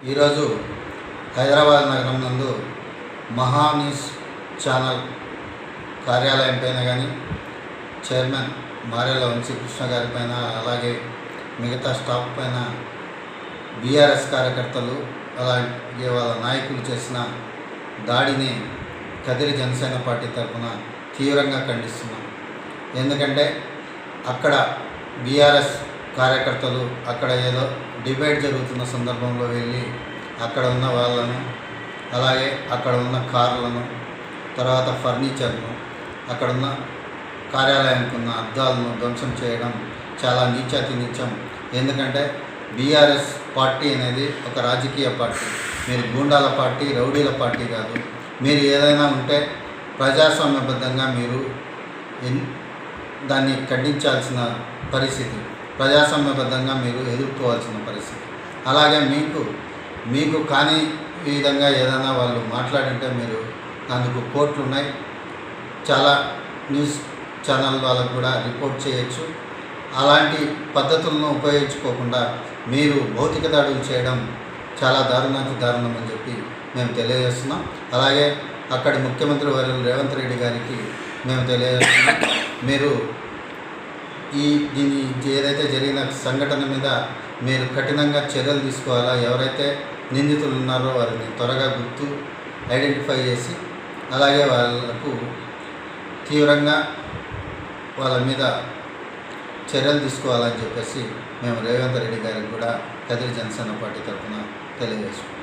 ఈరోజు హైదరాబాద్ నగరం నందు మహా న్యూస్ ఛానల్ కార్యాలయం పైన కానీ చైర్మన్ మారేల వంశీకృష్ణ గారి పైన అలాగే మిగతా స్టాఫ్ పైన బీఆర్ఎస్ కార్యకర్తలు అలాగే వాళ్ళ నాయకులు చేసిన దాడిని కదిరి జనసేన పార్టీ తరఫున తీవ్రంగా ఖండిస్తున్నాం. ఎందుకంటే అక్కడ బీఆర్ఎస్ కార్యకర్తలు అక్కడ ఏదో డిబేట్ జరుగుతున్న సందర్భంలో వెళ్ళి అక్కడ ఉన్న వాళ్ళను అలాగే అక్కడ ఉన్న కార్లను తర్వాత ఫర్నిచర్ను అక్కడ ఉన్న కార్యాలయానికి ఉన్న అద్దాలను ధ్వంసం చేయడం చాలా నీచాతి నీచం. ఎందుకంటే బీఆర్ఎస్ పార్టీ అనేది ఒక రాజకీయ పార్టీ. మీరు గూండాల పార్టీ రౌడీల పార్టీ కాదు. మీరు ఏదైనా ఉంటే ప్రజాస్వామ్యబద్ధంగా మీరు ఎన్ దాన్ని ఖండించాల్సిన పరిస్థితి. ప్రజాస్వామ్యబద్ధంగా మీరు ఎదుర్కోవాల్సిన పరిస్థితి. అలాగే మీకు మీకు కాని విధంగా ఏదైనా వాళ్ళు మాట్లాడింటే మీరు అందుకు కోర్టులు ఉన్నాయి చాలా న్యూస్ ఛానల్ వాళ్ళకు కూడా రిపోర్ట్ చేయొచ్చు. అలాంటి పద్ధతులను ఉపయోగించుకోకుండా మీరు భౌతిక దాడులు చేయడం చాలా దారుణానికి దారుణం అని చెప్పి మేము తెలియజేస్తున్నాం. అలాగే అక్కడి ముఖ్యమంత్రి వర్యులు రేవంత్ రెడ్డి గారికి మేము తెలియజేస్తున్నాం. మీరు ఈ దీని ఏదైతే జరిగిన సంఘటన మీద మీరు కఠినంగా చర్యలు తీసుకోవాలా? ఎవరైతే నిందితులు ఉన్నారో వారిని త్వరగా గుర్తు ఐడెంటిఫై చేసి అలాగే వాళ్ళకు తీవ్రంగా వాళ్ళ మీద చర్యలు తీసుకోవాలని చెప్పేసి మేము రేవంత్ రెడ్డి గారికి కూడా కదిరి జనసేన పార్టీ తరఫున తెలియజేస్తున్నాం.